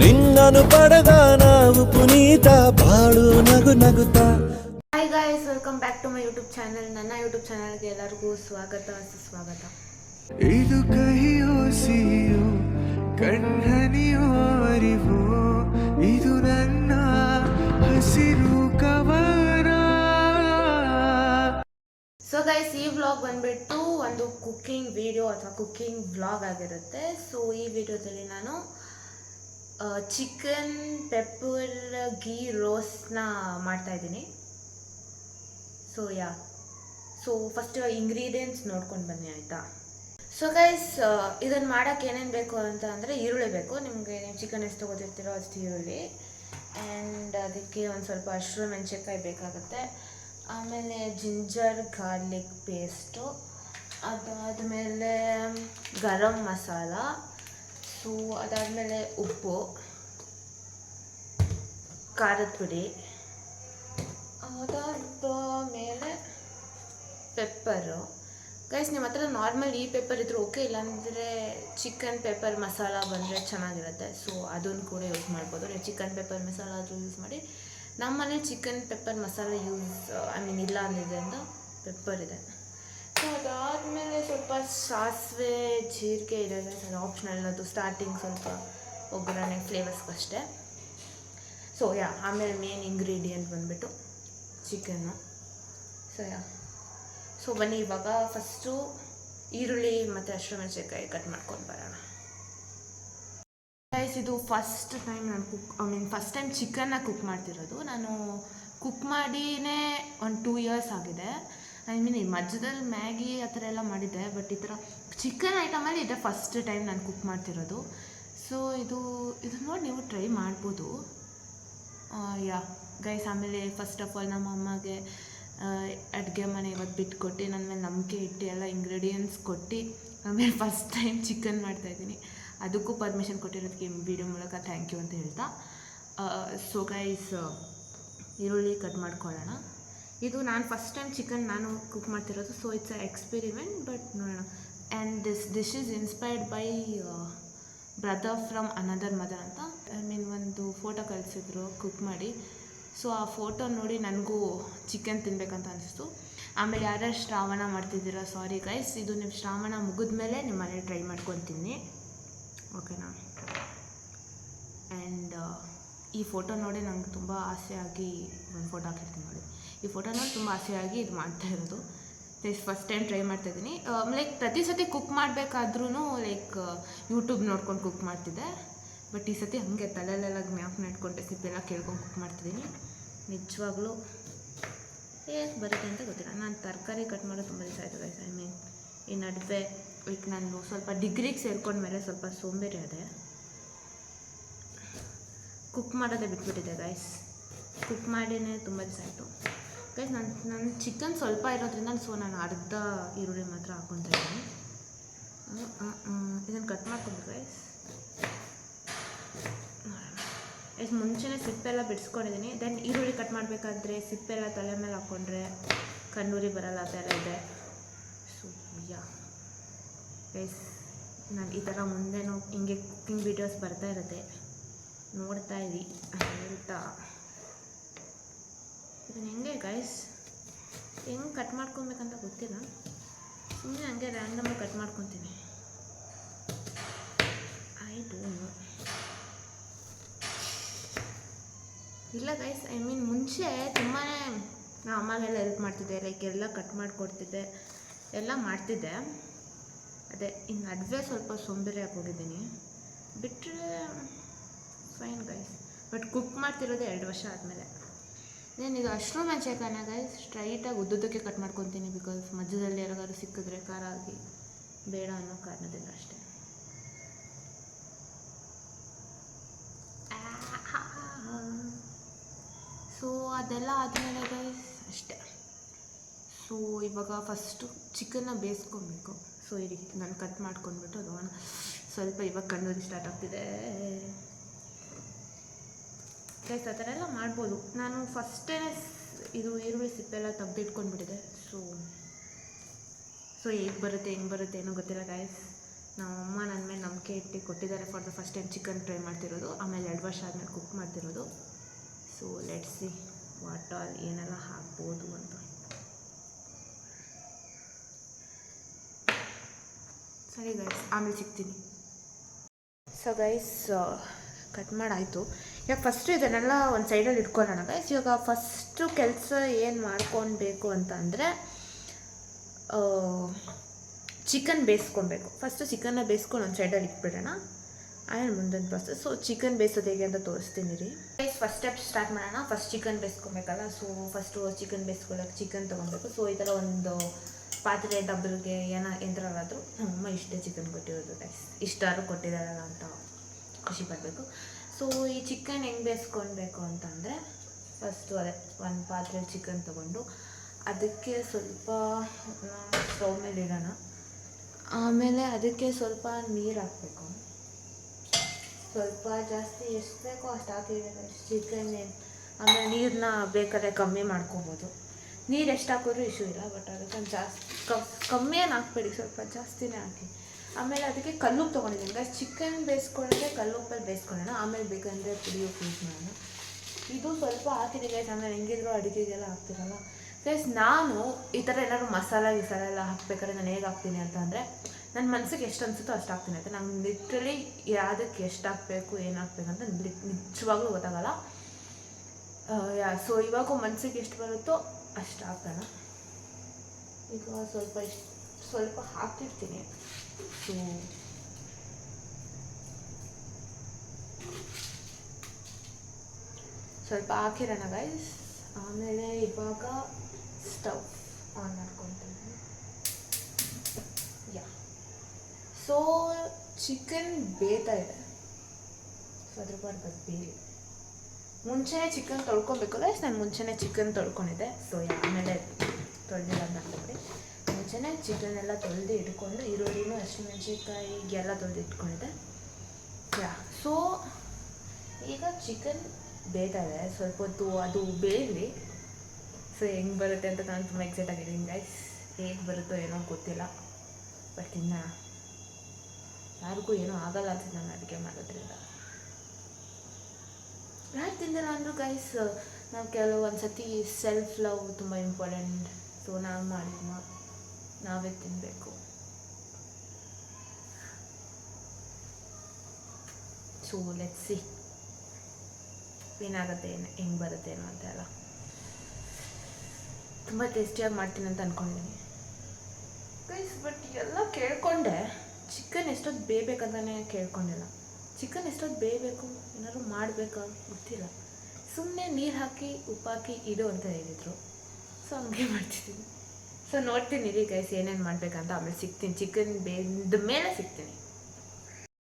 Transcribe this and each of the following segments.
ನಿನ್ನನು ಪಡೆದ ನಾವು ಪುನೀತ ಬಾಳು ನಗು ನಗುತ್ತಾ. Hi guys welcome back to my YouTube channel ನನ್ನ ಯೂಟ್ಯೂಬ್ ಚಾನಲ್ಗೆ ಎಲ್ಲರಿಗೂ ಸ್ವಾಗತ ಸುಸ್ವಾಗತ. ಇದು ಕಹಿಯೋ ಸಿಹಿಯೋ ಕಣ್ಣನಿಯೋ ಅರಿವೋ ಇದು ನನ್ನ ಹಸಿರು ಕವನ. ಸೊ ಗೈಸ್ ಈ ವ್ಲಾಗ್ ಬಂದ್ಬಿಟ್ಟು ಒಂದು ಕುಕ್ಕಿಂಗ್ ವಿಡಿಯೋ ಅಥವಾ ಕುಕ್ಕಿಂಗ್ ವ್ಲಾಗ್ ಆಗಿರುತ್ತೆ. ಸೊ ಈ ವಿಡಿಯೋದಲ್ಲಿ ನಾನು ಚಿಕನ್ ಪೆಪ್ಪರ್ ಗೀ ರೋಸ್ಟ್ನ ಮಾಡ್ತಾ ಇದ್ದೀನಿ. So yeah so first ingredients ನೋಡ್ಕೊಂಡು ಬನ್ನಿ, ಆಯಿತಾ? ಸೊ ಗೈಸ್ ಇದನ್ನು ಮಾಡೋಕ್ಕೆ ಏನೇನು ಬೇಕು ಅಂತ ಅಂದರೆ ಈರುಳ್ಳಿ ಬೇಕು. ನಿಮಗೆ ನೀವು ಚಿಕನ್ ಎಷ್ಟು ತೊಗೋತಿರ್ತೀರೋ ಅಷ್ಟು ಈರುಳ್ಳಿ. ಆ್ಯಂಡ್ ಅದಕ್ಕೆ ಒಂದು ಸ್ವಲ್ಪ ಹಸಿರು ಮೆಣಸಿನ್ಕಾಯಿ ಬೇಕಾಗುತ್ತೆ. ಆಮೇಲೆ ಜಿಂಜರ್, ಗಾರ್ಲಿಕ್ ಪೇಸ್ಟು. ಅದಾದಮೇಲೆ ಗರಂ ಮಸಾಲ. ಸೊ ಅದಾದಮೇಲೆ ಉಪ್ಪು ಖಾರದ ಪುಡಿ ಅದಾದ ಮೇಲೆ ಪೆಪ್ಪರು ಗೈಸ್ ನಿಮ್ಮ ಹತ್ರ ನಾರ್ಮಲ್ ಈ ಪೇಪರ್ ಇದ್ರೆ ಓಕೆ ಇಲ್ಲಾಂದರೆ ಚಿಕನ್ ಪೆಪ್ಪರ್ ಮಸಾಲ ಬಂದರೆ ಚೆನ್ನಾಗಿರುತ್ತೆ. ಸೊ ಅದನ್ನು ಕೂಡ ಯೂಸ್ ಮಾಡ್ಬೋದು. ನೀವು ಚಿಕನ್ ಪೆಪ್ಪರ್ ಮಸಾಲ ಅದು ಯೂಸ್ ಮಾಡಿ. ನಮ್ಮನೆ chicken pepper masala use I mean ಇಲ್ಲ ಅಂದಿದ್ದರಿಂದ ಪೆಪ್ಪರ್ ಇದೆ. ಸೊ ಅದಾದಮೇಲೆ ಸ್ವಲ್ಪ ಸಾಸಿವೆ ಜೀರಿಗೆ ಇದೆ guys, ಅದು ಆಪ್ಷನಲ್ ಅದು ಸ್ಟಾರ್ಟಿಂಗ್ ಸ್ವಲ್ಪ ಒಗ್ಗರಣೆ ಫ್ಲೇವರ್ಸ್ಗಷ್ಟೇ ಸೊ ಯಾ ಆಮೇಲೆ ಮೇನ್ ಇಂಗ್ರೀಡಿಯೆಂಟ್ ಬಂದುಬಿಟ್ಟು ಚಿಕನ್ನು ಸೊ ಯಾ ಸೊ ಬನ್ನಿ ಇವಾಗ ಫಸ್ಟು ಈರುಳ್ಳಿ ಮತ್ತು ಹಸಿರು ಮೆಣಸಿನ್ಕಾಯಿ ಕಟ್ ಮಾಡ್ಕೊಂಡು ಬರೋಣ. ಗೈಸ್ ಇದು ಫಸ್ಟ್ ಟೈಮ್ ನಾನು cook I mean first time ಚಿಕನ್ನ cook ಮಾಡ್ತಿರೋದು. ನಾನು ಕುಕ್ ಮಾಡಿನೇ ಒಂದು ಟೂ ಇಯರ್ಸ್ ಆಗಿದೆ. ಐ ಮೀನ್ ಮಧ್ಯದಲ್ಲಿ ಮ್ಯಾಗಿ ಆ ಥರ ಎಲ್ಲ ಮಾಡಿದ್ದೆ ಬಟ್ ಈ ಥರ ಚಿಕನ್ ಐಟಮಲ್ಲಿ ಇದೆ ಫಸ್ಟ್ ಟೈಮ್ ನಾನು ಕುಕ್ ಮಾಡ್ತಿರೋದು. ಸೊ ಇದು ಇದು ನೋಡಿ ನೀವು ಟ್ರೈ ಮಾಡ್ಬೋದು. ಯಾ ಗೈಸ್ ಆಮೇಲೆ ಫಸ್ಟ್ ಆಫ್ ಆಲ್ ನಮ್ಮ ಅಮ್ಮಗೆ ಅಡುಗೆ ಮನೆ ಇವತ್ತು ಬಿಟ್ಕೊಟ್ಟು ನನ್ನ ಮೇಲೆ ನಂಬಿಕೆ ಇಟ್ಟು ಎಲ್ಲ ಇಂಗ್ರೀಡಿಯೆಂಟ್ಸ್ ಕೊಟ್ಟು, ಆಮೇಲೆ ಫಸ್ಟ್ ಟೈಮ್ ಚಿಕನ್ ಮಾಡ್ತಾಯಿದ್ದೀನಿ ಅದಕ್ಕೂ ಪರ್ಮಿಷನ್ ಕೊಟ್ಟಿರೋದಕ್ಕೆ ವಿಡಿಯೋ ಮೂಲಕ ಥ್ಯಾಂಕ್ ಯು ಅಂತ ಹೇಳ್ತಾ. ಸೊ ಗೈಸ್ ಈರುಳ್ಳಿ ಕಟ್ ಮಾಡ್ಕೊಳ್ಳೋಣ. ಇದು ನಾನು ಫಸ್ಟ್ ಟೈಮ್ ಚಿಕನ್ ನಾನು ಕುಕ್ ಮಾಡ್ತಿರೋದು so it's a experiment but ನೋಡೋಣ. And this dish is inspired by brother from another mother ಅಂತ. ಐ ಮೀನ್ ಒಂದು ಫೋಟೋ ಕಳಿಸಿದ್ರು ಕುಕ್ ಮಾಡಿ. ಸೊ ಆ ಫೋಟೋ ನೋಡಿ ನನಗೂ ಚಿಕನ್ ತಿನ್ಬೇಕಂತ ಅನಿಸ್ತು ಆಮೇಲೆ ಯಾರ್ಯಾರು ಶ್ರಾವಣ ಮಾಡ್ತಿದ್ದೀರಾ ಸಾರಿ ಗೈಸ್ ಇದು ನಿಮ್ಮ ಶ್ರಾವಣ ಮುಗಿದ ಮೇಲೆ ನಿಮ್ಮ ಮನೇಲಿ ಟ್ರೈ ಮಾಡ್ಕೊತೀನಿ. ಓಕೆನಾ ಆ್ಯಂಡ್ ಈ ಫೋಟೋ ನೋಡಿ ನಂಗೆ ತುಂಬ ಆಸೆಯಾಗಿ ಒಂದು ಫೋಟೋ ಹಾಕಿರ್ತೀನಿ ನೋಡಿ. ಈ ಫೋಟೋನ ತುಂಬ ಆಸೆಯಾಗಿ ಇದು ಮಾಡ್ತಾ ಇರೋದು. ದಿಸ್ ಫಸ್ಟ್ ಟೈಮ್ ಟ್ರೈ ಮಾಡ್ತಾ ಇದ್ದೀನಿ. ಲೈಕ್ ಪ್ರತಿ ಸತಿ ಕುಕ್ ಮಾಡಬೇಕಾದ್ರೂ ಲೈಕ್ ಯೂಟ್ಯೂಬ್ ನೋಡ್ಕೊಂಡು ಕುಕ್ ಮಾಡ್ತಿದ್ದೆ. ಬಟ್ ಈ ಸತಿ ಹಾಗೆ ತಲೆಯಲ್ಲೆಲ್ಲ ಜ್ಞಾಪನ ಇಟ್ಕೊಂಡು ರೆಸಿಪಿಯೆಲ್ಲ ಕೇಳ್ಕೊಂಡು ಕುಕ್ ಮಾಡ್ತಿದ್ದೀನಿ. ನಿಜವಾಗ್ಲೂ, ಏನು ಬರುತ್ತೆ ಅಂತ ಗೊತ್ತಿಲ್ಲ. ನಾನು ತರಕಾರಿ ಕಟ್ ಮಾಡೋದು ತುಂಬ ದಿವಸ ಆಯಿತು ಐ ಮೀನ್ ಈ ನಡುವೆ ಲೈಕ್ ನಾನು ಸ್ವಲ್ಪ ಡಿಗ್ರಿಗೆ ಸೇರ್ಕೊಂಡ್ಮೇಲೆ ಸ್ವಲ್ಪ ಸೋಂಬೇರಿ ಅದೇ ಕುಕ್ ಮಾಡೋದೇ ಬಿಟ್ಬಿಟ್ಟಿದೆ ಗೈಸ್ ಕುಕ್ ಮಾಡಿನೇ ತುಂಬ ದಿವಸ ಆಯಿತು. ಗೈಸ್ ನಾನು ನನ್ನ ಚಿಕನ್ ಸ್ವಲ್ಪ ಇರೋದ್ರಿಂದ ಸೊ ನಾನು ಅರ್ಧ ಈರುಳ್ಳಿ ಮಾತ್ರ ಹಾಕ್ಕೊತಾ ಇದ್ದೀನಿ. ಇದನ್ನು ಕಟ್ ಮಾಡ್ಕೊಂಡು ಗೈಸ್ ಎಸ್ ಮುಂಚೆನೇ ಸಿಪ್ಪೆಲ್ಲ ಬಿಡಿಸ್ಕೊಂಡಿದ್ದೀನಿ. ದೆನ್ ಈರುಳ್ಳಿ ಕಟ್ ಮಾಡಬೇಕಾದ್ರೆ ಸಿಪ್ಪೆಲ್ಲ ತಲೆ ಮೇಲೆ ಹಾಕ್ಕೊಂಡ್ರೆ ಕಣ್ಣೂರಿ ಬರಲ್ಲ, ಆ ಥರ ಇದೆ. ಸೊ ಯಾ ಎಸ್ ನಾನು ಈ ಥರ ಮುಂದೆನೂ ಹಿಂಗೆ ಕುಕ್ಕಿಂಗ್ ವೀಡಿಯೋಸ್ ಬರ್ತಾ ಇರುತ್ತೆ. ನೋಡ್ತಾ ಇರಿ. ಅಂತ ಇದನ್ನು ಹೆಂಗೆ ಗೈಸ್ ಹೆಂಗೆ ಕಟ್ ಮಾಡ್ಕೊಬೇಕಂತ ಗೊತ್ತಿಲ್ಲ. ಸುಮ್ಮನೆ ಹಂಗೆ ರ್ಯಾಂಡಮಾಗಿ ಕಟ್ ಮಾಡ್ಕೊತೀನಿ. ನೋ ಇಲ್ಲ ಗೈಸ್ ಐ ಮೀನ್ ಮುಂಚೆ ತುಂಬಾ ನಾ ಅಮ್ಮಗೆಲ್ಲ ಹೆಲ್ಪ್ ಮಾಡ್ತಿದ್ದೆ ಲೈಕ್ ಎಲ್ಲ ಕಟ್ ಮಾಡಿಕೊಡ್ತಿದ್ದೆ, ಎಲ್ಲ ಮಾಡ್ತಿದ್ದೆ. ಅದೇ ಇನ್ನು ನಡುವೆ ಸ್ವಲ್ಪ ಸೋಂಬೇರಿ ಹಾಕೋಗಿದ್ದೀನಿ ಬಿಟ್ಟರೆ ಫೈನ್ ಗೈಸ್ ಬಟ್ ಕುಕ್ ಮಾಡ್ತಿರೋದು ಎರಡು ವರ್ಷ ಆದಮೇಲೆ. ನಾನು ಇದು ಅಶ್ರು ಮೆಣಸಿನ್ಕಾಯಿನ ಗೈಸ್ ಸ್ಟ್ರೈಟಾಗಿ ಉದ್ದುದ್ದಕ್ಕೆ ಕಟ್ ಮಾಡ್ಕೊತೀನಿ ಬಿಕಾಸ್ ಮಧ್ಯದಲ್ಲಿ ಯಾರಿಗಾದ್ರು ಸಿಕ್ಕಿದ್ರೆ ಖಾರ ಆಗಿ ಬೇಡ ಅನ್ನೋ ಕಾರಣದಿಂದ ಅಷ್ಟೇ. ಸೊ ಅದೆಲ್ಲ ಆದಮೇಲೆ ಗೈಸ್ ಅಷ್ಟೇ. ಸೊ ಇವಾಗ ಫಸ್ಟು ಚಿಕನ್ನ ಬೇಯಿಸ್ಕೊಬೇಕು. ಸೊ ಇರಿ, ನಾನು ಕಟ್ ಮಾಡ್ಕೊಂಡ್ಬಿಟ್ಟು ಅದು ಸ್ವಲ್ಪ ಇವಾಗ ಕಣ್ಣೂರಿ ಸ್ಟಾರ್ಟ್ ಆಗ್ತಿದೆ. ಗೈಸ್ ಆ ಥರ ಎಲ್ಲ ಮಾಡ್ಬೋದು. ನಾನು ಫಸ್ಟೇ ಇದು ಈರುಳ್ಳಿ ಸಿಪ್ಪೆಲ್ಲ ತೆಗ್ದಿಟ್ಕೊಂಡ್ಬಿಟ್ಟಿದೆ. ಸೊ ಸೊ ಹೇಗೆ ಬರುತ್ತೆ, ಹೆಂಗೆ ಬರುತ್ತೆ ಏನೋ ಗೊತ್ತಿಲ್ಲ ನಮ್ಮ ಅಮ್ಮ ನನ್ನ ಮೇಲೆ ನಂಬಿಕೆ ಇಟ್ಟು ಕೊಟ್ಟಿದ್ದಾರೆ for the first time chicken try ಮಾಡ್ತಿರೋದು. ಆಮೇಲೆ ಎರಡು ವರ್ಷ ಆದಮೇಲೆ ಕುಕ್ ಮಾಡ್ತಿರೋದು. ಸೊ ಸಿ ವಾಟ್ ಆಲ್ ಏನೆಲ್ಲ ಹಾಕ್ಬೋದು ಅಂತ. ಸರಿ ಗೈಸ್ ಆಮೇಲೆ ಸಿಗ್ತೀನಿ. ಸೊ ಗೈಸ್ ಕಟ್ ಮಾಡಾಯಿತು. ಇವಾಗ ಫಸ್ಟು ಇದನ್ನೆಲ್ಲ ಒಂದು ಸೈಡಲ್ಲಿ ಇಟ್ಕೊಳ್ಳೋಣ. ಗೈಸ್ ಇವಾಗ ಫಸ್ಟು ಕೆಲಸ ಏನು ಮಾಡ್ಕೊಳ್ಬೇಕು ಅಂತ ಅಂದರೆ ಚಿಕನ್ ಬೇಯಿಸ್ಕೊಳ್ಬೇಕು ಫಸ್ಟು ಚಿಕನ್ನ ಬೇಯಿಸ್ಕೊಂಡು ಒಂದು ಸೈಡಲ್ಲಿ ಇಟ್ಬಿಡೋಣ. ಆಮೇಲೆ ಮುಂದಿನ ಪ್ರೊಸೆಸ್ ಸೊ ಚಿಕನ್ ಬೇಯಿಸೋದು ಹೇಗೆ ಅಂತ ತೋರಿಸ್ತೀನಿ ರೀ. ಗೈಸ್ ಫಸ್ಟ್ ಸ್ಟೆಪ್ ಸ್ಟಾರ್ಟ್ ಮಾಡೋಣ. ಫಸ್ಟ್ ಚಿಕನ್ ಬೇಯಿಸ್ಕೊಬೇಕಲ್ಲ ಸೊ ಫಸ್ಟು ಚಿಕನ್ ಬೇಯಿಸ್ಕೊಳ್ಳೋಕೆ ಚಿಕನ್ ತೊಗೊಬೇಕು ಸೊ ಈ ಥರ ಒಂದು ಪಾತ್ರೆ ಡಬ್ಬಲ್ಗೆ ಏನೋ ಎಂತರಲ್ಲಾದರೂ ನಮ್ಮಮ್ಮ ಇಷ್ಟೇ ಚಿಕನ್ ಕೊಟ್ಟಿರೋದು ಗೈಸ್ ಇಷ್ಟಾದ್ರೂ ಕೊಟ್ಟಿದ್ದಾರಲ್ಲ ಅಂತ ಖುಷಿ ಪಡಬೇಕು. ಸೊ ಈ ಚಿಕನ್ ಹೆಂಗೆ ಬೇಯಿಸ್ಕೊಳ್ಬೇಕು ಅಂತಂದರೆ ಫಸ್ಟು ಅದೇ, ಒಂದು ಪಾತ್ರೆ ಚಿಕನ್ ತೊಗೊಂಡು, ಅದಕ್ಕೆ ಸ್ವಲ್ಪ ಸ್ಟವ್ ಮೇಲೆ ಇಡೋಣ. ಆಮೇಲೆ ಅದಕ್ಕೆ ಸ್ವಲ್ಪ ನೀರು ಹಾಕಬೇಕು. ಸ್ವಲ್ಪ ಜಾಸ್ತಿ ಎಷ್ಟು ಬೇಕೋ ಅಷ್ಟು ಹಾಕಿದ್ರೆ ಚಿಕನ್ ಆಮೇಲೆ ನೀರನ್ನ ಬೇಕಾದ್ರೆ ಕಮ್ಮಿ ಮಾಡ್ಕೋಬೋದು. ನೀರು ಎಷ್ಟು ಹಾಕಿದ್ರೂ ಇಶ್ಯೂ ಇಲ್ಲ ಬಟ್ ಅದಕ್ಕೆ ಜಾಸ್ತಿ ಕಮ್ಮಿ ಏನು ಹಾಕ್ಬೇಡಿ, ಸ್ವಲ್ಪ ಜಾಸ್ತಿನೇ ಹಾಕಿ. ಆಮೇಲೆ ಅದಕ್ಕೆ ಕಲ್ಲುಪ್ಪು ತೊಗೊಂಡಿದ್ದೀನಿ. ಗೈಸ್ ಚಿಕನ್ ಬೇಯಿಸ್ಕೊಂಡ್ರೆ ಕಲ್ಲುಪ್ಪಲ್ಲಿ ಬೇಯಿಸ್ಕೊಳ್ಳೋಣ. ಆಮೇಲೆ ಬೇಕಂದರೆ ಪುಡಿ ಉಪ್ಪು ಯೂಸ್ ಮಾಡೋಣ. ಇದು ಸ್ವಲ್ಪ ಹಾಕಿದೆ ಗೈಸ್ ಆಮೇಲೆ ಹೆಂಗಿದ್ರು ಅಡುಗೆಗೆಲ್ಲ ಹಾಕ್ತಿರಲ್ಲ. ಗೈಸ್ ನಾನು ಈ ಥರ ಏನಾದ್ರು ಮಸಾಲ ಗಿಸಾಲ ಎಲ್ಲ ಹಾಕ್ಬೇಕಾದ್ರೆ ನಾನು ಹೇಗೆ ಹಾಕ್ತೀನಿ ಅಂತ ಅಂದರೆ ನನ್ನ ಮನಸ್ಸಿಗೆ ಎಷ್ಟು ಅನಿಸುತ್ತೋ ಅಷ್ಟು ಹಾಕ್ತೀನಿ ಅಂತ. ನಾನು ಲಿಟ್ರಲಿ ಯಾವುದಕ್ಕೆ ಎಷ್ಟು ಹಾಕಬೇಕು, ಏನು ಹಾಕ್ಬೇಕು ಅಂತ ನಿಜವಾಗ್ಲೂ ಗೊತ್ತಾಗಲ್ಲ. ಯಾ ಸೊ ಇವಾಗ ಮನಸ್ಸಿಗೆ ಎಷ್ಟು ಬರುತ್ತೋ ಅಷ್ಟು ಹಾಕೋಣ ಈಗ ಸ್ವಲ್ಪ ಇಷ್ಟು, ಸ್ವಲ್ಪ ಹಾಕಿರ್ತೀನಿ ಸೊ ಸ್ವಲ್ಪ ಹಾಕಿರೋಣ ಗೈಸ್ ಆಮೇಲೆ ಇವಾಗ ಸ್ಟವ್ ಆನ್ ಮಾಡ್ಕೊತೀನಿ. ಯಾ ಸೊ ಚಿಕನ್ ಬೇಯ್ತಾ ಇದೆ. ಸೊ ಅದ್ರ ಪಾಡ್ ಬೇರೆ. ಮುಂಚೆನೇ ಚಿಕನ್ ತೊಳ್ಕೊಬೇಕು ಗೈಸ್ ನಾನು ಮುಂಚೆನೇ ಚಿಕನ್ ತೊಳ್ಕೊಂಡಿದ್ದೆ. ಸೊ ಆಮೇಲೆ ತೊಳೆದಿಲ್ಲ ಅಂತ ಮುಂಚೆನೇ ಚಿಕನ್ ಎಲ್ಲ ತೊಳೆದು ಇಟ್ಕೊಂಡು, ಈರುಳ್ಳಿನೂ ಹಸಿಮೆಣ್ಸಿನ್ಕಾಯಿಗೆಲ್ಲ ತೊಳೆದು ಇಟ್ಕೊಂಡಿದ್ದೆ. ಯಾ ಸೊ ಈಗ ಚಿಕನ್ ಬೇಯ್ತಾ ಇದೆ. ಸ್ವಲ್ಪ ಹೊತ್ತು ಅದು ಬೇಯಲಿ. ಸೊ ಹೆಂಗೆ ಬರುತ್ತೆ ಅಂತ ನಾನು ತುಂಬ ಎಕ್ಸೈಟ್ ಆಗಿದ್ದೀನಿ ಗೈಸ್ ಹೇಗೆ ಬರುತ್ತೋ ಏನೋ ಗೊತ್ತಿಲ್ಲ. ಬಟ್ ಇನ್ನು ಯಾರಿಗೂ ಏನೂ ಆಗಲ್ಲ ಅಂತ ನಾನು ಅಡುಗೆ ಮಾಡೋದ್ರಿಂದ. ಯಾರು ತಿಂದಿಲ್ಲ ಗೈಸ್ ನಾವು ಕೆಲವೊಂದು ಸತಿ ಸೆಲ್ಫ್ ಲವ್ ತುಂಬ ಇಂಪಾರ್ಟೆಂಟ್ ಸೊ ನಾನು ಮಾಡಿದ್ನ ನಾವೇ ತಿನ್ನಬೇಕು ಸೊ ಲೆಟ್ ಸಿ ಏನಾಗುತ್ತೆ, ಏನು ಹೆಂಗೆ ಬರುತ್ತೆ ಏನು ಅಂತ ಎಲ್ಲ. ತುಂಬ ಟೇಸ್ಟಿಯಾಗಿ ಮಾಡ್ತೀನಿ ಅಂತ ಅಂದ್ಕೊಂಡಿದ್ದೀನಿ ಗೈಸ್ ಬಟ್ ಎಲ್ಲ ಕೇಳ್ಕೊಂಡೆ. ಚಿಕನ್ ಎಷ್ಟೊತ್ತು ಬೇಯಬೇಕಂತಲೇ ಕೇಳ್ಕೊಂಡಿಲ್ಲ. ಚಿಕನ್ ಎಷ್ಟೊತ್ತು ಬೇಯಬೇಕು? ಏನಾದ್ರು ಮಾಡಬೇಕಾ? ಗೊತ್ತಿಲ್ಲ. ಸುಮ್ಮನೆ ನೀರು ಹಾಕಿ ಉಪ್ಪು ಹಾಕಿ ಇಡು ಅಂತ ಹೇಳಿದರು. ಸೊ ಹಂಗೆ ಮಾಡ್ತಿದ್ದೀನಿ ಸೊ ನೋಡ್ತೀನಿ ರೀ ಗೈಸ್ ಏನೇನು ಮಾಡಬೇಕಂತ. ಆಮೇಲೆ ಸಿಗ್ತೀನಿ. ಚಿಕನ್ ಬೆಂದ ಮೇಲೆ ಸಿಗ್ತೀನಿ.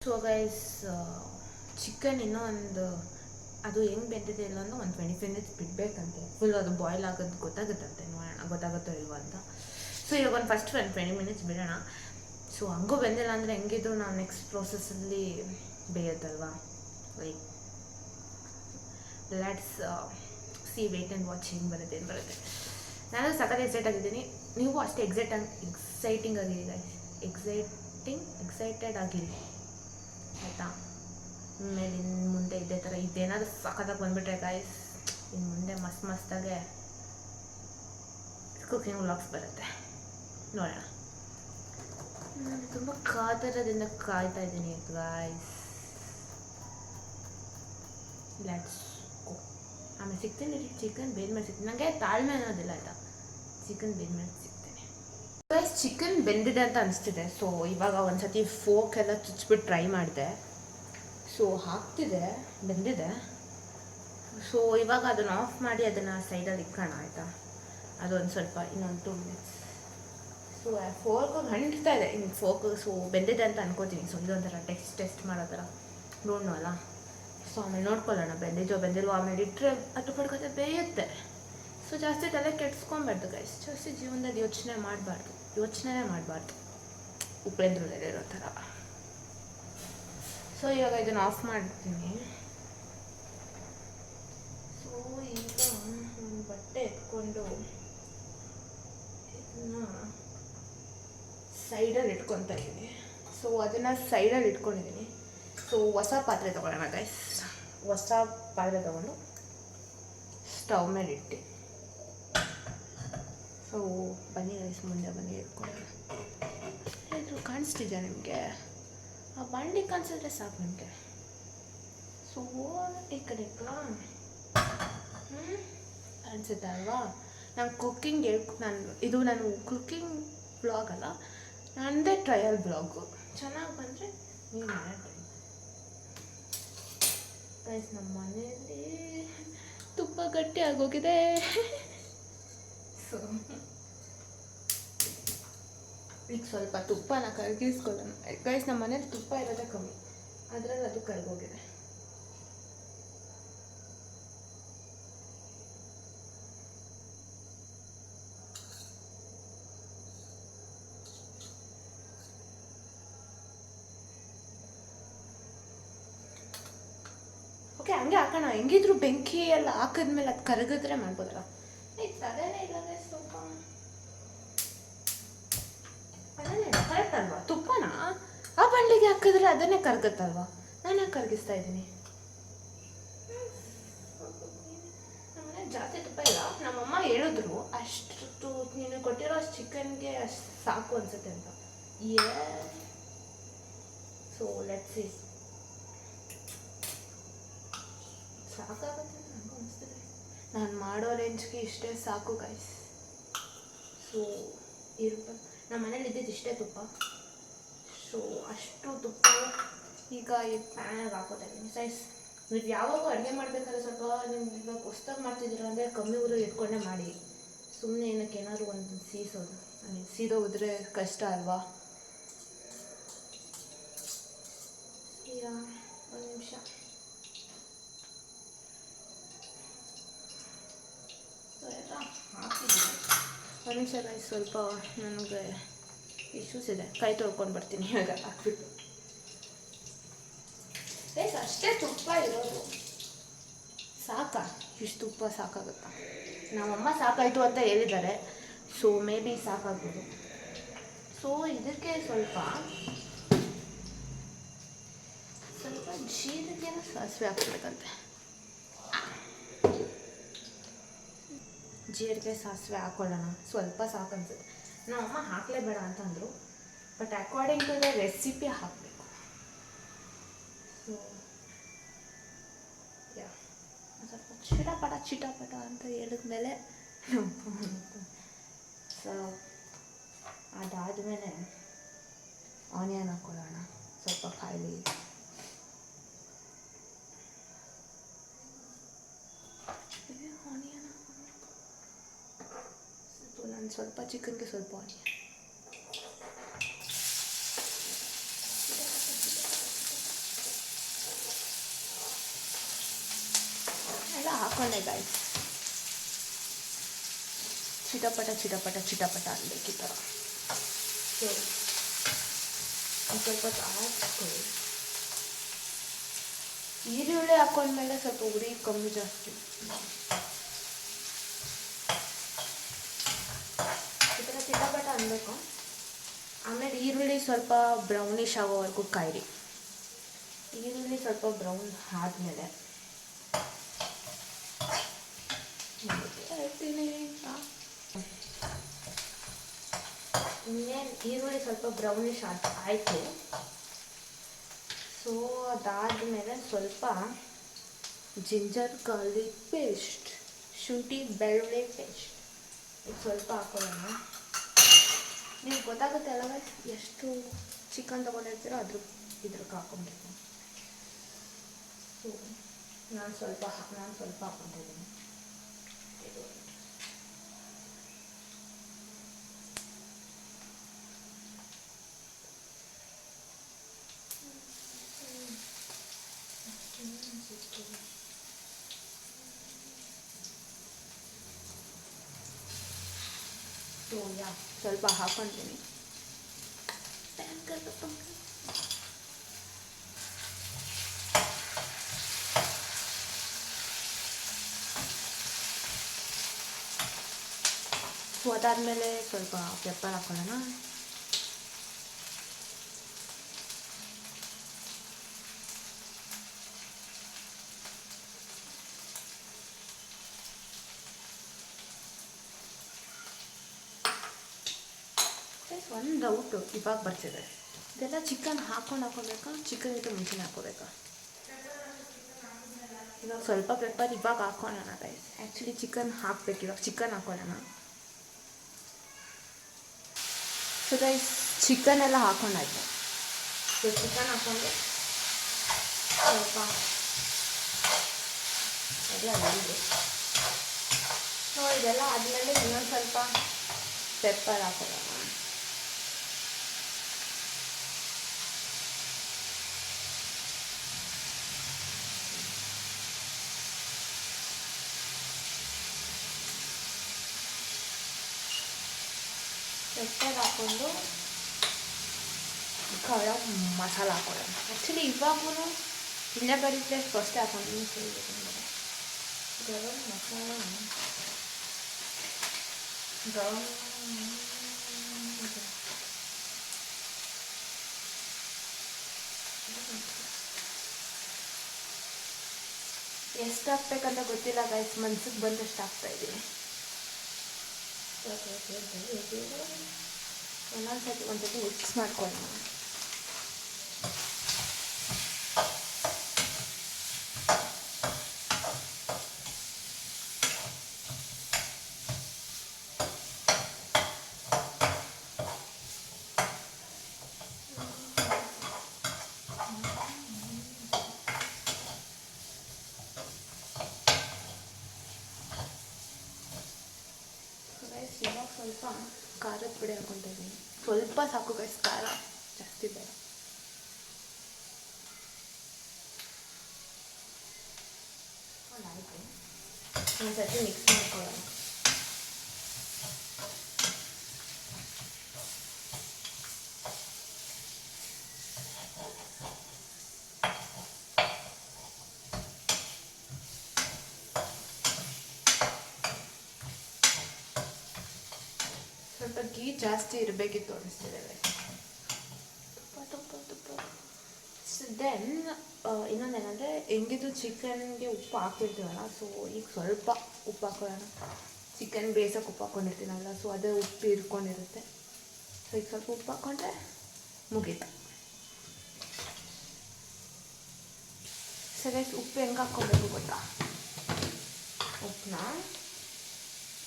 ಸೊ ಗೈಸ್ ಚಿಕನ್ ಇನ್ನೂ ಒಂದು ಅದು ಹೆಂಗೆ ಬೆಂದಿದೆ ಇಲ್ಲ ಅಂದ್ರೆ ಒಂದು ಟ್ವೆಂಟಿ ಫೈವ್ ಮಿನಿಟ್ಸ್ ಬಿಡಬೇಕಂತೆ. ಫುಲ್ ಅದು ಬಾಯ್ಲ್ ಆಗೋದು ಗೊತ್ತಾಗುತ್ತಂತೆ ನೋಡೋಣ ಗೊತ್ತಾಗುತ್ತೋ ಇಲ್ವೋ ಅಂತ. ಸೊ ಇವಾಗ ಒಂದು ಫಸ್ಟ್ ಒಂದು ಟ್ವೆಂಟಿ ಮಿನಿಟ್ಸ್ ಬಿಡೋಣ. ಸೊ ಹಂಗೂ ಬೆಂದಿಲ್ಲ ಅಂದರೆ ಹೆಂಗಿದ್ರು ನಾವು ನೆಕ್ಸ್ಟ್ ಪ್ರೋಸೆಸ್ಸಲ್ಲಿ ಬೇಯೋದಲ್ವಾ like let's see wait and watch ಹೆಂಗೆ ಬರುತ್ತೆ ಏನು ಬರುತ್ತೆ. ನಾನು ಸಖತ್ ಎಕ್ಸೈಟ್ ಆಗಿದ್ದೀನಿ. ನೀವು ಅಷ್ಟು ಎಕ್ಸೈಟ್ ಎಕ್ಸೈಟಿಂಗ್ ಆಗಿರಿ ಗೈಸ್ ಎಕ್ಸೈಟಿಂಗ್ ಎಕ್ಸೈಟೆಡ್ ಆಗಿರಿ ಆಯಿತಾ? ಆಮೇಲೆ ಇನ್ನು ಮುಂದೆ ಇದೇ ಥರ ಇದೇನಾದರೂ ಸಖತ್ತಾಗಿ ಬಂದುಬಿಟ್ರೆ ಗೈಸ್ ಇನ್ನು ಮುಂದೆ ಮಸ್ತ್ ಮಸ್ತಾಗೆ ಕುಕಿಂಗ್ ವ್ಲಾಗ್ಸ್ ಬರುತ್ತೆ. ನೋಡೋಣ. ನಾನು ತುಂಬ ಕಾತರದಿಂದ ಕಾಯ್ತಾ ಇದ್ದೀನಿ ಗಾಯ್ಸ್ ಲೆಟ್ಸ್ ಆಮೇಲೆ ಸಿಗ್ತೀನಿ ಚಿಕನ್ ಬೇದ್ಮೇಲೆ ಸಿಗ್ತೀನಿ. ನನಗೆ ತಾಳ್ಮೆ ಅನ್ನೋದಿಲ್ಲ ಆಯಿತಾ? ಚಿಕನ್ ಬೇದ್ಮೇಲೆ ಗೈಸ್ ಚಿಕನ್ ಬೆಂದಿದೆ ಅಂತ ಅನಿಸ್ತಿದೆ. ಸೊ ಇವಾಗ ಒಂದು ಸತಿ ಫೋಕ್ ಎಲ್ಲ ಚುಚ್ಬಿಟ್ಟು ಟ್ರೈ ಮಾಡಿದೆ. ಸೊ ಹಾಕ್ತಿದೆ, ಬೆಂದಿದೆ. ಸೊ ಇವಾಗ ಅದನ್ನು ಆಫ್ ಮಾಡಿ ಅದನ್ನು ಸೈಡಲ್ಲಿ ಇಕ್ಕೋಣ ಆಯಿತಾ? ಅದೊಂದು ಸ್ವಲ್ಪ, ಇನ್ನೊಂದು ಟೂ ಮಿನಿಟ್ಸ್ ಸೊ ಫೋಕ್ ಹಂಡ್ತಾ ಇದೆ. ಇನ್ನು ಫೋಕ್ ಸೊ ಬೆಂದಿದೆ ಅಂತ ಅನ್ಕೋತೀನಿ. ಸೊ ಇದೊಂಥರ ಟೆಸ್ಟ್ ಟೆಸ್ಟ್ ಮಾಡೋ ಥರ. ನೋಡೋಣ ಅಲ್ಲ? ಸೊ ಆಮೇಲೆ ನೋಡ್ಕೊಳ್ಳೋಣ. ಬೆಂದಿದ್ದೋ ಬೆಂದಿಲ್ವೋ, ಆಮೇಲೆ ಇಟ್ಟರೆ ಅದು ಪಡ್ಕೋತೆ ಬೇಯುತ್ತೆ. ಸೊ ಜಾಸ್ತಿ ತಲೆ ಕೆಡ್ಸ್ಕೊಬಾರ್ದು ಗೈಸ್ ಜಾಸ್ತಿ ಜೀವನದಲ್ಲಿ ಯೋಚನೆ ಮಾಡಬಾರ್ದು. ಯೋಚನೆನೇ ಮಾಡಬಾರ್ದು. ಉಪೇಂದ್ರದಲ್ಲಿರೋ ಥರ. ಸೊ ಇವಾಗ ಇದನ್ನು ಆಫ್ ಮಾಡ್ತೀನಿ. ಸೊ ಈಗ ಒಂದು ಬಟ್ಟೆ ಎತ್ಕೊಂಡು ಇದನ್ನ ಸೈಡಲ್ಲಿ ಇಟ್ಕೊತಾ ಇದ್ದೀನಿ. ಸೊ ಅದನ್ನು ಸೈಡಲ್ಲಿ ಇಟ್ಕೊಂಡಿದ್ದೀನಿ. ಸೊ ಹೊಸ ಪಾತ್ರೆ ತೊಗೊಳ್ಳೋಣ ಗೈಸ್ ಹೊಸ ಪಾತ್ರೆ ತೊಗೊಂಡು ಸ್ಟವ್ ಮೇಲೆ ಇಟ್ಟು ಸೊ ಬನ್ನಿ ರೈಸ್ ಮುಂದೆ ಬನ್ನಿ ಇಟ್ಕೊಳ್ಳೋಣ ಏನಾದರೂ ಕಾಣಿಸ್ತಿದೆ ನಿಮಗೆ? ಆ ಬಂಡಿ ಕಾಣಿಸಿದ್ರೆ ಸಾಕು ನಿಮಗೆ. ಸೊ ಈ ಕಡೆ ಹ್ಞೂ ಅಲ್ವಾ? ನಾನು ಕುಕ್ಕಿಂಗ್ ಹೇಳ್, ನಾನು, ಇದು ನಾನು ಕುಕ್ಕಿಂಗ್ ಬ್ಲಾಗ್ ಅಲ್ಲ ನನ್ನದೇ ಟ್ರಯಲ್ ಬ್ಲಾಗು ಚೆನ್ನಾಗಿ ಬಂದರೆ ನೀವು ಮನೆ ಗೈಸ್ ನಮ್ಮ ಮನೆಯಲ್ಲಿ ತುಪ್ಪ ಗಟ್ಟಿ ಆಗೋಗಿದೆ. ಈಗ ಸ್ವಲ್ಪ ತುಪ್ಪನ ಕರಗಿಸ್ಕೊಳ್ಳೋಣ. ಗೈಸ್ ನಮ್ಮ ಮನೇಲಿ ತುಪ್ಪ ಇರೋದೇ ಕಮ್ಮಿ. ಅದರಲ್ಲಿ ಅದು ಕರಗೋಗಿದೆ. ಓಕೆ ಹಂಗೆ ಹಾಕೋಣ. ಹೆಂಗಿದ್ರು ಬೆಂಕಿ ಎಲ್ಲ ಹಾಕಿದ್ಮೇಲೆ ಅದು ಕರಗಿದ್ರೆ ಮಾಡ್ಬೋದಲ್ಲ ಏ ತಲೆನೇ ಇಲ್ಲ guys ಸ್ವಲ್ಪ ಅದನ್ನೇ ಕರೆಕ್ಟ್ ತುಪ್ಪನ? ಆ ಬಂಡಿಗೆ ಹಾಕಿದ್ರೆ ಅದನ್ನೇ ಕರ್ಗತ್ತಲ್ವಾ? ನಾನು ಯಾಕೆ ಕರಗಿಸ್ತಾ ಇದ್ದೀನಿ? ಜಾಸ್ತಿ ತುಪ್ಪ ಇಲ್ಲ. ನಮ್ಮಮ್ಮ ಹೇಳಿದ್ರು ಅಷ್ಟು ನೀನು ಕೊಟ್ಟಿರೋ ಅಷ್ಟು ಚಿಕನ್ಗೆ ಅಷ್ಟು ಸಾಕು ಅನ್ಸುತ್ತೆ ಅಂತ. ಏ ಸೊ ಲೆಟ್ಸ್ ಸಿ ಸಾಕಾಗುತ್ತೆ ನನಗೂ ಅನಿಸ್ತಿದೆ. ನಾನು ಮಾಡೋ ರೇಂಜ್ಗೆ ಇಷ್ಟೇ ಸಾಕು ಗೈಸ್ ಸೊ ಇರುತ್ತೆ ನಮ್ಮ ಮನೇಲಿ ಇದ್ದಿದ್ದು ಇಷ್ಟೇ ತುಪ್ಪ. ಸೊ, ಅಷ್ಟು ತುಪ್ಪ ಈಗ ಈ ಪ್ಯಾನಾಗ ಹಾಕೋತಾಯಿದ್ದೀನಿ ಸೈಸ್ ನೀವು ಯಾವಾಗ ಅಡುಗೆ ಮಾಡಬೇಕಾದ್ರೆ ಸ್ವಲ್ಪ ನೀವು ಇವಾಗ ಹೊಸ್ದಾಗಿ ಮಾಡ್ತಿದ್ದೀರ ಅಂದರೆ ಕಮ್ಮಿ ಊರಲ್ಲಿ ಇಟ್ಕೊಂಡೇ ಮಾಡಿ. ಸುಮ್ಮನೆ ಏನಕ್ಕೆ ಏನಾದ್ರು ಒಂದು ಸೀಸೋದು. ಸೀದೋ ಉದ್ರೆ ಕಷ್ಟ ಅಲ್ವಾ? ಒಂದು ನಿಮಿಷ ಎಲ್ಲ ಹಾಕಿದ್ದೀನಿ ನಿಮಿಷ ಸ್ವಲ್ಪ ನನಗೆ ಇಶ್ಯೂಸ್ ಇದೆ. ಕೈ ತೊಳ್ಕೊಂಡು ಬರ್ತೀನಿ ಇವಾಗ. ಹಾಕ್ಬಿಟ್ಟು. ಗೈಸ್ ಅಷ್ಟೇ ತುಪ್ಪ ಇರೋದು. ಸಾಕಾ? ಇಷ್ಟು ತುಪ್ಪ ಸಾಕಾಗುತ್ತಾ? ನಮ್ಮಮ್ಮ ಸಾಕಾಯಿತು ಅಂತ ಹೇಳಿದ್ದಾರೆ. ಸೊ ಮೇ ಬಿ ಸಾಕಾಗ್ಬೋದು. ಸೊ ಇದಕ್ಕೆ ಸ್ವಲ್ಪ ಸ್ವಲ್ಪ ಜೀರಿಗೆನ ಸಾಸಿವೆ ಹಾಕ್ಬೇಕಂತೆ. ಜೀರಿಗೆ ಸಾಸಿವೆ ಹಾಕೊಳ್ಳೋಣ. ಸ್ವಲ್ಪ ಸಾಕು ಅನ್ಸುತ್ತೆ. ನಮ್ಮಮ್ಮ ಹಾಕಲೇಬೇಡ ಅಂತಂದರು. But according to the recipe ಹಾಕಬೇಕು. ಸೊ ಯಾ ಸ್ವಲ್ಪ ಚಿಟಪಟ, ಚಿಟಾಪಟ ಅಂತ ಹೇಳಿದ್ಮೇಲೆ ಸೊ ಅದಾದಮೇಲೆ ಆನಿಯನ್ ಹಾಕೊಳ್ಳೋಣ. ಸ್ವಲ್ಪ ಖಾಲಿ ಆನಿಯನ್ ಸ್ವಲ್ಪ ನಾನು ಸ್ವಲ್ಪ ಚಿಕನ್ಗೆ ಸ್ವಲ್ಪ ಆನಿಯನ್ ಎಲ್ಲ ಹಾಕೊಂಡೆ ಗಾಯ್ಸ್ ಚಿಟಪಟ ಚಿಟಪಟ ಚಿಟಪಟ ಅನ್ಬೇಕು ಈ ಥರ ಸೊ ಒಂದ್ ಸ್ವಲ್ಪ ಹೊತ್ತು ಹಾಕ್ಕೊಳ್ಳಿ ಈರುಳ್ಳಿ ಹಾಕೊಂಡ್ಮೇಲೆ ಸ್ವಲ್ಪ ಉರಿ ಕಮ್ಮಿ ಜಾಸ್ತಿ ಈ ಥರ ಚಿಟಪಟ ಅನ್ಬೇಕು. ಆಮೇಲೆ ಈರುಳ್ಳಿ ಸ್ವಲ್ಪ ಬ್ರೌನಿಶ್ ಆಗೋವರೆಗೂ ಕಾಯಿರಿ. ಈರುಳ್ಳಿ ಸ್ವಲ್ಪ ಬ್ರೌನ್ ಆದಮೇಲೆ ಇನ್ನೇನು, ಈರುಳ್ಳಿ ಸ್ವಲ್ಪ ಬ್ರೌನಿಶ್ ಆಯ್ತು. ಸೊ ಅದಾದಮೇಲೆ ಸ್ವಲ್ಪ ಜಿಂಜರ್ ಗಾರ್ಲಿಕ್ ಪೇಸ್ಟ್ ಶುಂಠಿ, ಬೆಳ್ಳುಳ್ಳಿ ಪೇಸ್ಟ್ ಇದು ಸ್ವಲ್ಪ ಹಾಕೊಳ್ಳೋಣ. ನಿಮ್ಗೆ ಗೊತ್ತಾಗುತ್ತೆ ಅಲ್ಲ ಎಷ್ಟು ಚಿಕನ್ ತೊಗೊಂಡಿರ್ತೀರೋ ಅದ್ರ ಇದ್ರಕ್ಕೆ ಹಾಕೊಂಡ್ಬೇಕು ಸೊ ನಾನು ಸ್ವಲ್ಪ ನಾನು ಸ್ವಲ್ಪ ಹಾಕ್ಕೊಂಡಿದ್ದೀನಿ Thank ಸೊ ಯಾ ಸ್ವಲ್ಪ ಹಾಕೊತೀನಿ ಸೊ ಅದಾದಮೇಲೆ ಸ್ವಲ್ಪ ಪೆಪ್ಪರ್ ಹಾಕೊಳ್ಳೋಣ ಡೌಟು ಇವಾಗ ಬರ್ತಿದೆ. ಇದೆಲ್ಲ ಚಿಕನ್ ಹಾಕೊಂಡು ಹಾಕೋಬೇಕಾ? ಚಿಕನ್ ಇದು ಮುಂಚೆನೇ ಹಾಕೋಬೇಕಾ? ಇವಾಗ ಸ್ವಲ್ಪ ಪೆಪ್ಪರ್ ಇವಾಗ ಹಾಕೊಳ್ಳೋಣ ಗೈಸ್ ಆ್ಯಕ್ಚುಲಿ ಚಿಕನ್ ಹಾಕ್ಬೇಕು ಇವಾಗ. ಚಿಕನ್ ಹಾಕೊಳ್ಳೋಣ ಸೊ ಗೈಸ್ ಚಿಕನ್ ಎಲ್ಲ ಹಾಕೊಂಡಾಯ್ತು ಸೊ ಚಿಕನ್ ಹಾಕೊಂಡು ಸ್ವಲ್ಪ ಎಲ್ಲ ಬಂದು ಸೊ ಇದೆಲ್ಲ ಆದಮೇಲೆ ಇನ್ನೊಂದು ಸ್ವಲ್ಪ ಪೆಪ್ಪರ್ ಹಾಕೊಳ್ಳೋಣ ಮಸಾಲ ಹಾಕೊಳ್ಳೋಣ ಆ್ಯಕ್ಚುಲಿ ಇವಾಗೂ ಇಲ್ಲೇ ಬರೀತೆ ಫಸ್ಟ್ ಹಾಕೊಂಡು ಗರಂ ಮಸಾಲ ಗರಂ ಎಷ್ಟು ಹಾಕ್ಬೇಕಂತ ಗೊತ್ತಿಲ್ಲ ಗೈಸ್ ಮನ್ಸಿಗೆ ಬಂದಷ್ಟು ಹಾಕ್ತಾ ಇದ್ದೀನಿ ಒಂದೊಂದ್ಸತಿ ಒಂದ್ಸತಿ ಮಿಕ್ಸ್ ಮಾಡ್ಕೊಳ್ಳೋಣ ಗೈಸ್ ಇವಾಗ ಸ್ವಲ್ಪ ಖಾರದ ಪುಡಿ ಹಾಕೊತಾ ಇದ್ದೀನಿ ಸ್ವಲ್ಪ ಸಾಕು ಗೈಸ್ ಖಾರ ಜಾಸ್ತಿ ಬೇಡ ಆಯಿತು ಒಂದ್ಸತಿ ಮಿಕ್ಸ್ ಮಾಡ್ಕೊಳ್ಳೋಣ ಸ್ವಲ್ಪ ಗೀ ಜಾಸ್ತಿ ಇರಬೇಕಿತ್ತು ಅನಿಸ್ತಿದೆ ತುಪ್ಪ ತುಪ್ಪ ಏನಂದರೆ ಹೆಂಗಿದ್ದು ಚಿಕನ್ಗೆ ಉಪ್ಪು ಹಾಕಿರ್ತೀವಲ್ಲ ಸೊ ಈಗ ಸ್ವಲ್ಪ ಉಪ್ಪು ಹಾಕೊಳ್ಳೋಣ. ಚಿಕನ್ ಬೇಯ್ಸೋಕೆ ಉಪ್ಪು ಹಾಕ್ಕೊಂಡಿರ್ತೀನಲ್ಲ ಸೊ ಅದೇ ಉಪ್ಪು ಇರ್ಕೊಂಡಿರುತ್ತೆ. ಸೊ ಈಗ ಸ್ವಲ್ಪ ಉಪ್ಪು ಹಾಕ್ಕೊಂಡ್ರೆ ಮುಗೀತು. ಸರಿ ಉಪ್ಪು ಹೆಂಗೆ ಹಾಕ್ಕೊಬೇಕು ಗೊತ್ತಾ? ಉಪ್ಪನ್ನ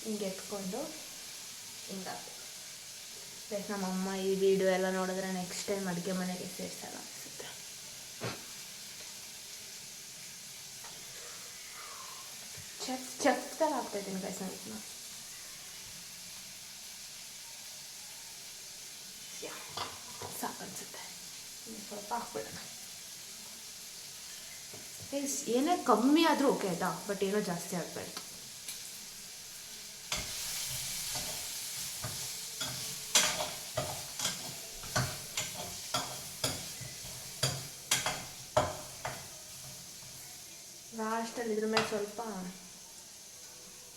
ಹಿಂಗೆ ಎತ್ಕೊಂಡು ಹಿಂಗಾಗಬೇಕು ಲೈಕ್ ನಮ್ಮಮ್ಮ ಈ ವಿಡಿಯೋ ಎಲ್ಲ ನೋಡಿದ್ರೆ ನೆಕ್ಸ್ಟ್ ಟೈಮ್ ಅಡುಗೆ ಮನೆಗೆ ಸೇರಿಸಲ್ಲ ಅನಿಸುತ್ತೆ ಚೆಕ್ ಚೆಕ್ ಥರ ಆಗ್ತಾಯಿದ್ದೀನಿ ಗೈಸ್ ನಾನು ಸಾಕು ಅನಿಸುತ್ತೆ. ಸ್ವಲ್ಪ ಹಾಕ್ಬಿಡೋಣ. ಗೈಸ್ ಏನೇ ಕಮ್ಮಿ ಆದರೂ ಓಕೆ ಆಯ್ತಾ? ಬಟ್ ಏನೋ ಜಾಸ್ತಿ ಆಗಬಾರ್ದು. ಲಾಸ್ಟಲ್ಲಿ ಇದ್ರ ಮೇಲೆ ಸ್ವಲ್ಪ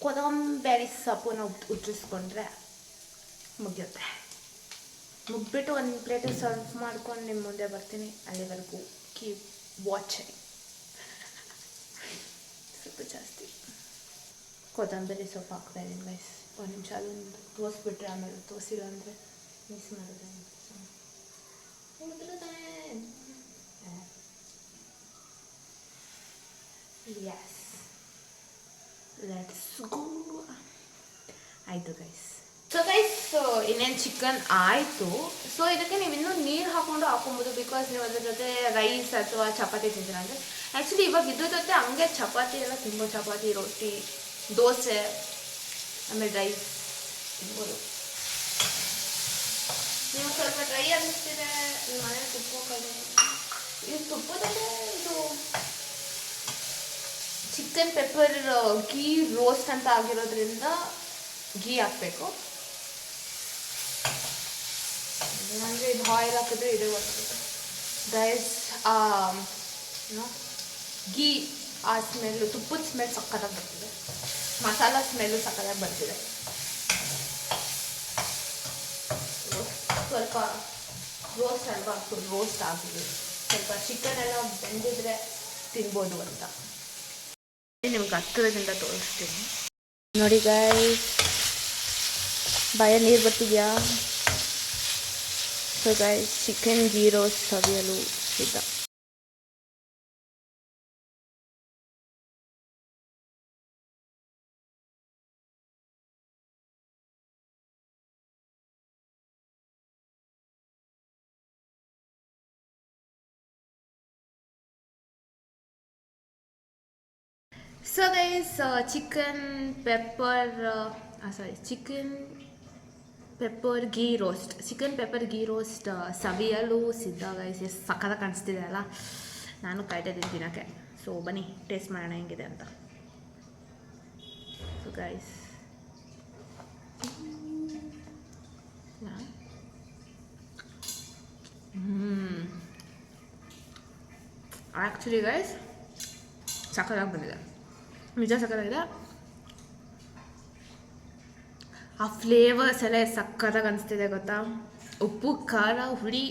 ಕೊತ್ತಂಬರಿ ಸೊಪ್ಪು ನಾವು ಉಜ್ಜಿಸ್ಕೊಂಡ್ರೆ ಮುಗಿಯುತ್ತೆ ಮುಗ್ಬಿಟ್ಟು ಒಂದು ಪ್ಲೇಟಿಗೆ ಸರ್ವ್ ಮಾಡ್ಕೊಂಡು ನಿಮ್ಮ ಮುಂದೆ ಬರ್ತೀನಿ ಅಲ್ಲಿವರೆಗೂ ಕೀಪ್ ವಾಚಿಂಗ್ ಸ್ವಲ್ಪ ಜಾಸ್ತಿ ಕೊತ್ತಂಬರಿ ಸೊಪ್ಪು ಹಾಕ್ತಾ ಇದ್ದೀನಿ ಗೈಸ್ ಒಂದು ನಿಮಿಷ ಅದೊಂದು ತೋರಿಸ್ಬಿಟ್ರೆ ಆಮೇಲೆ ತೋರಿಸಿಲ್ಲ ಅಂದರೆ ಮಿಸ್ ಮಾಡಿದೆ ಎಸ್ ಲೆಟ್ಸ್ ಗೋ ಆಯಿತು ಗೈಸ್ ಸೊ ಗೈಸ್ ಸೊ ಇನ್ನೇನು ಚಿಕನ್ ಆಯಿತು. ಸೊ ಇದಕ್ಕೆ ನೀವು ಇನ್ನೂ ನೀರು ಹಾಕೊಂಡು ಹಾಕೊಬೋದು ಬಿಕಾಸ್ ನೀವು ಅದ್ರ ಜೊತೆ ರೈಸ್ ಅಥವಾ ಚಪಾತಿ ತಿಂತೀರ ಅಂದರೆ ಆ್ಯಕ್ಚುಲಿ ಇವಾಗ ಇದ್ರ ಜೊತೆ ಹಂಗೆ ಚಪಾತಿ ಎಲ್ಲ ತಿನ್ಬೋದು. ಚಪಾತಿ, ರೊಟ್ಟಿ, ದೋಸೆ, ಆಮೇಲೆ ರೈಸ್ ತಿನ್ಬೋದು. ನೀವು ಸ್ವಲ್ಪ ಡ್ರೈ ಅನ್ನಿಸ್ತಿದೆ. ಮನೇಲಿ ತುಪ್ಪ ಇದು ತುಪ್ಪದಲ್ಲೇ ಇದು ಚಿಕನ್ ಪೆಪ್ಪರ್ ಗೀ ರೋಸ್ಟ್ ಅಂತ ಆಗಿರೋದ್ರಿಂದ ಗೀ ಹಾಕಬೇಕು. ಅಂದರೆ ಇದು ಆಯಿಲ್ ಹಾಕಿದ್ರೆ ಇದೇ ಬರ್ತದೆ ಗೈಸ್ ಗೀ ಆ ಸ್ಮೆಲ್ಲು ತುಪ್ಪದ ಸ್ಮೆಲ್ ಸಕ್ಕತ್ತಾಗಿ ಬರ್ತಿದೆ. ಮಸಾಲ ಸ್ಮೆಲ್ಲು ಸಕ್ಕತ್ತಾಗಿ ಬರ್ತಿದೆ. ಸ್ವಲ್ಪ ರೋಸ್ಟ್ ಅಲ್ವಾ? ರೋಸ್ಟ್ ಆಗಿದೆ ಸ್ವಲ್ಪ ಚಿಕನ್ ಎಲ್ಲ ಬೆಂದಿದ್ರೆ ತಿನ್ಬೋದು ಅಂತ. ನಿಮ್ಗೆ ಹತ್ತಿರದಿಂದ ತೋರಿಸ್ತೀನಿ. ನೋಡಿ ಗಾಯ್ ಬಾಯ ನೀರು ಬರ್ತಿದ್ಯಾ? So guys chicken ghee roast ಸವಿಯಲು ಸಿದ್ಧ. So guys chicken pepper sorry chicken pepper ghee roast chicken pepper ghee roast ಸವಿಯಲು ಸಿದ್ಧ ಗೈಸ್ ಎಷ್ಟು ಸಕ್ಕದ ಕಾಣಿಸ್ತಿದೆ ಅಲ್ಲ? ನಾನು ಕಾಯ್ತಾ ಇದ್ದೀನಿ ತಿನ್ನೋಕ್ಕೆ. ಸೊ ಬನ್ನಿ ಟೇಸ್ಟ್ ಮಾಡೋಣ ಹೆಂಗಿದೆ ಅಂತ. ಸೊ ಗೈಸ್ ಆ್ಯಕ್ಚುಲಿ ಗೈಸ್ ಸಕ್ಕತ್ತಾಗಿ ಬಂದಿದೆ. ನಿಜ ಸಕ್ಕತ್ತಾಗಿದೆ ಆ ಫ್ಲೇವರ್ಸ್ ಎಲ್ಲ ಸಕ್ಕತ್ತಾಗಿ ಅನಿಸ್ತಿದೆ ಗೊತ್ತಾ? ಉಪ್ಪು, ಖಾರ, ಹುಳಿ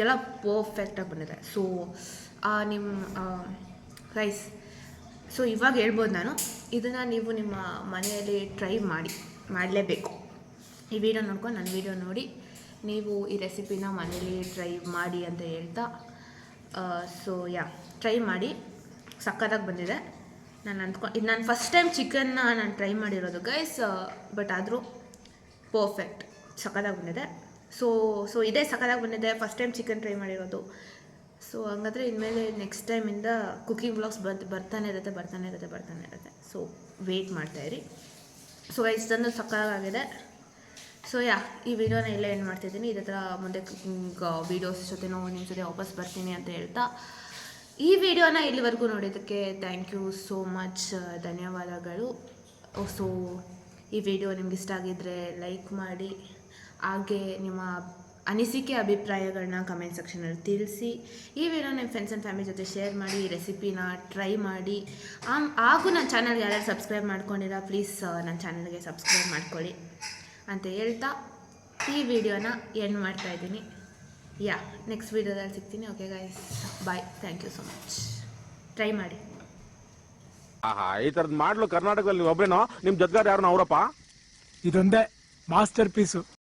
ಎಲ್ಲ ಪರ್ಫೆಕ್ಟಾಗಿ ಬಂದಿದೆ. ಸೊ ನಿಮ್ಮ ರೈಸ್ ಸೊ ಇವಾಗ ಹೇಳ್ಬೋದು ನಾನು, ಇದನ್ನು ನೀವು ನಿಮ್ಮ ಮನೆಯಲ್ಲಿ ಟ್ರೈ ಮಾಡಿ, ಮಾಡಲೇಬೇಕು. ಈ ವಿಡಿಯೋ ನೋಡ್ಕೊಂಡು ನನ್ನ ವಿಡಿಯೋ ನೋಡಿ, ನೀವು ಈ ರೆಸಿಪಿನ ಮನೇಲಿ ಟ್ರೈ ಮಾಡಿ ಅಂತ ಹೇಳ್ತಾ ಸೊ ಯಾ ಟ್ರೈ ಮಾಡಿ, ಸಕ್ಕತ್ತಾಗಿ ಬಂದಿದೆ. ನಾನು ಅಂದ್ಕೊ ಇದು ನಾನು ಫಸ್ಟ್ ಟೈಮ್ ಚಿಕನ್ನ ನಾನು ಟ್ರೈ ಮಾಡಿರೋದು ಗೈಸ್ ಬಟ್ ಆದರೂ ಪರ್ಫೆಕ್ಟ್ ಸಕ್ಕತ್ತಾಗಿ ಬಂದಿದೆ. ಸೊ ಸೊ ಇದೇ ಸಕ್ಕತ್ತಾಗಿ ಬಂದಿದೆ. ಫಸ್ಟ್ ಟೈಮ್ ಚಿಕನ್ ಟ್ರೈ ಮಾಡಿರೋದು. ಸೊ ಹಂಗಾದ್ರೆ ಇನ್ಮೇಲೆ ನೆಕ್ಸ್ಟ್ ಟೈಮಿಂದ ಕುಕಿಂಗ್ ಬ್ಲಾಗ್ಸ್ ಬರ್ತ ಬರ್ತಾನೆ ಇರುತ್ತೆ ಬರ್ತಾನೆ ಇರುತ್ತೆ ಬರ್ತಾನೆ ಇರುತ್ತೆ. ಸೊ ವೆಯ್ಟ್ ಮಾಡ್ತಾಯಿರಿ ಸೊ ಗೈಸ್ ತಂದು ಸಕ್ಕತ್ತಾಗಿದೆ ಸೊ ಯಾ ಈ ವಿಡಿಯೋನ ಇಲ್ಲೇ ಎಂಡ್ ಮಾಡ್ತಿದ್ದೀನಿ. ಇದರ ಮುಂದೆ ಕುಕಿಂಗ್ ವೀಡಿಯೋಸ್ ಜೊತೆನೂ ನಿಮ್ಮ ಜೊತೆ ವಾಪಸ್ ಬರ್ತೀನಿ ಅಂತ ಹೇಳ್ತಾ ಈ ವಿಡಿಯೋನ ಇಲ್ಲಿವರೆಗೂ ನೋಡಿದ್ದಕ್ಕೆ ಥ್ಯಾಂಕ್ ಯು ಸೋ ಮಚ್ ಧನ್ಯವಾದಗಳು. ಸೊ ಈ ವಿಡಿಯೋ ನಿಮ್ಗೆ ಇಷ್ಟ ಆಗಿದ್ದರೆ ಲೈಕ್ ಮಾಡಿ, ಹಾಗೆ ನಿಮ್ಮ ಅನಿಸಿಕೆ ಅಭಿಪ್ರಾಯಗಳನ್ನ ಕಮೆಂಟ್ ಸೆಕ್ಷನಲ್ಲಿ ತಿಳಿಸಿ. ಈ ವಿಡಿಯೋ ನಿಮ್ಮ ಫ್ರೆಂಡ್ಸ್ ಆ್ಯಂಡ್ ಫ್ಯಾಮಿಲಿ ಜೊತೆ ಶೇರ್ ಮಾಡಿ ರೆಸಿಪಿನ ಟ್ರೈ ಮಾಡಿ. ಹಾಗೂ ನನ್ನ ಚಾನಲ್ಗೆ ಯಾರ್ಯಾರು ಸಬ್ಸ್ಕ್ರೈಬ್ ಮಾಡ್ಕೊಂಡಿಲ್ಲ ಪ್ಲೀಸ್ ನನ್ನ ಚಾನಲ್ಗೆ ಸಬ್ಸ್ಕ್ರೈಬ್ ಮಾಡ್ಕೊಳ್ಳಿ. ಅಂತ ಹೇಳ್ತಾ ಈ ವಿಡಿಯೋನ ಎಂಡ್ ಮಾಡ್ತಾ ಇದ್ದೀನಿ. ಯಾ ನೆಕ್ಸ್ಟ್ ವೀಡಿಯೋದಲ್ಲಿ ಸಿಗ್ತೀನಿ. Okay guys bye thank you so much try ಮಾಡಿ. ಆಹಾ ಈ ತರದ್ ಮಾಡ್ಲು ಕರ್ನಾಟಕದಲ್ಲಿ ಒಬ್ರೇನೋ? ನಿಮ್ ಜೊತೆಗಾರ ಯಾರು ಅವರಪ್ಪ? ಇದೊಂದೇ ಮಾಸ್ಟರ್ ಪೀಸು